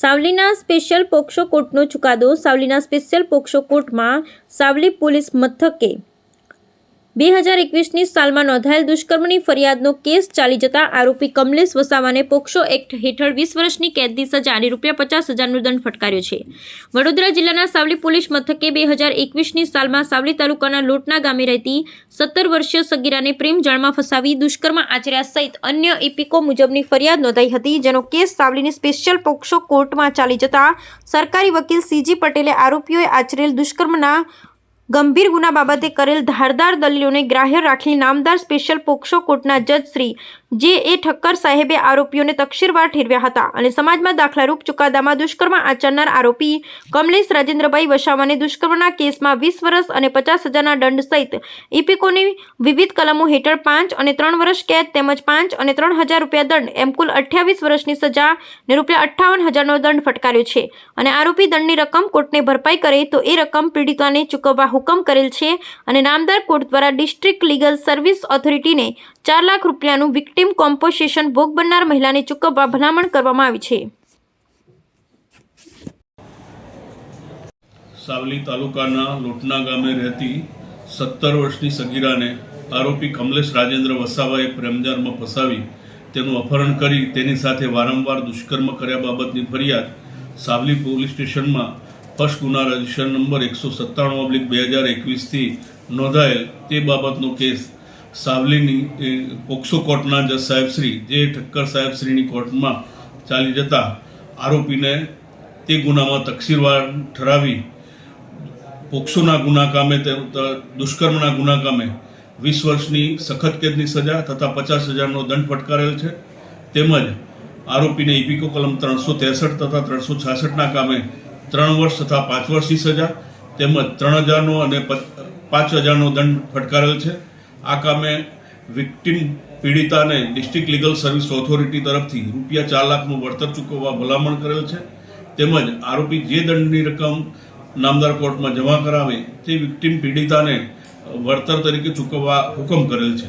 સાવલીના special POCSO કોર્ટનો ચુકાદો સાવલીના special POCSO કોર્ટમાં Savli police મથકે બે હજાર એકવીસની સાલમાં નોંધાયેલ દુષ્કર્મની ફરિયાદનો કેસ ચાલી જતા આરોપી કમલેશ વસાવાને પોક્સો એક્ટ હેઠળ વીસ વર્ષની કેદની સજા અને રૂપિયા પચાસ હજારનો દંડ ફટકાર્યો છે. વડોદરા જિલ્લાના સાવલી પોલીસ મથકે બે હજાર એકવીસની સાલમાં સાવલી તાલુકાના લોટના ગામે રહેતી સત્તર વર્ષીય સગીરાને પ્રેમ જાળમાં ફસાવી દુષ્કર્મ આચર્યા સહિત અન્ય એપિકો મુજબની ફરિયાદ નોંધાઈ હતી, જેનો કેસ સાવલીની સ્પેશિયલ પોક્સો કોર્ટમાં ચાલી જતા સરકારી વકીલ સીજી પટેલે આરોપીઓએ આચરેલ દુષ્કર્મના ગંભીર ગુના બાબતે કરેલ ધારદાર દલીલોને ગ્રાહ્ય રાખી નામદાર સ્પેશિયલ પોક્સો કોર્ટના જજ શ્રી જે એ ઠક્કર સાહેબે આરોપીઓને તકશીરવાર ઠેરવ્યા હતા અને સમાજમાં દાખલારૂપ ચુકાદામાં દુષ્કર્મ આચરનાર આરોપી કમલેશ રાજેન્દ્રભાઈ વસાવાને દુષ્કર્મના કેસમાં વીસ વર્ષ અને પચાસ હજારના દંડ સહિત ઇપિકોની વિવિધ કલમો હેઠળ પાંચ અને ત્રણ વર્ષ કેદ તેમજ પાંચ અને ત્રણ હજાર રૂપિયા દંડ એમ કુલ અઠ્યાવીસ વર્ષની સજા ને રૂપિયા અઠ્ઠાવન હજારનો દંડ ફટકાર્યો છે. અને આરોપી દંડની રકમ કોર્ટને ભરપાઈ કરે તો એ રકમ પીડિતાને ચૂકવવા હુકમ કરેલ છે અને નામદાર કોર્ટ દ્વારા ડિસ્ટ્રિક્ટ લીગલ સર્વિસ ઓથોરિટીને ચાર લાખ રૂપિયાનું વિક્ટિમ કોમ્પોસેશન ભોગ બનનાર મહિલાને ચૂકવવા ભલામણ કરવામાં આવી છે. સાવલી તાલુકાના લોટના ગામે રહેતી સત્તર વર્ષની સગીરાને આરોપી કમલેશ રાજેન્દ્ર વસાવાએ પ્રેમજારમાં ફસાવી તેનું અપહરણ કરી તેની સાથે વારંવાર દુષ્કર્મ કર્યા બાબતની ફરિયાદ સાવલી પોલીસ સ્ટેશનમાં ફર્સ્ટ ગુના રજિસ્ટર નંબર એકસો સત્તાણું ઓબ્લિક બે હજાર એકવીસથી નોંધાયેલ તે બાબતનો કેસ સાવલીની પોક્સો કોર્ટના જજ સાહેબશ્રી જે ઠક્કર સાહેબશ્રીની કોર્ટમાં ચાલી જતા આરોપીને તે ગુનામાં તકસીરવાર ઠરાવી, પોક્સોના ગુના કામે દુષ્કર્મના ગુના કામે વીસ વર્ષની સખત કેદની સજા તથા પચાસ હજારનો દંડ ફટકારેલ છે. તેમજ આરોપીને ઇપિકો કલમ ત્રણસો ત્રેસઠ તથા ત્રણસો છાસઠના કામે ત્રણ વર્ષ તથા પાંચ વર્ષની સજા, તેમજ ત્રણ હજારનો અને પાંચ હજારનો દંડ ફટકારેલ છે. આ કામે વિક્ટિમ પીડિતાને ડિસ્ટ્રિક્ટ લીગલ સર્વિસ ઓથોરિટી તરફથી રૂપિયા ચાર લાખનું વળતર ચૂકવવા ભલામણ કરેલ છે. તેમજ આરોપી જે દંડની રકમ નામદાર કોર્ટમાં જમા કરાવે તે વિક્ટિમ પીડિતાને વળતર તરીકે ચૂકવવા હુકમ કરેલ છે.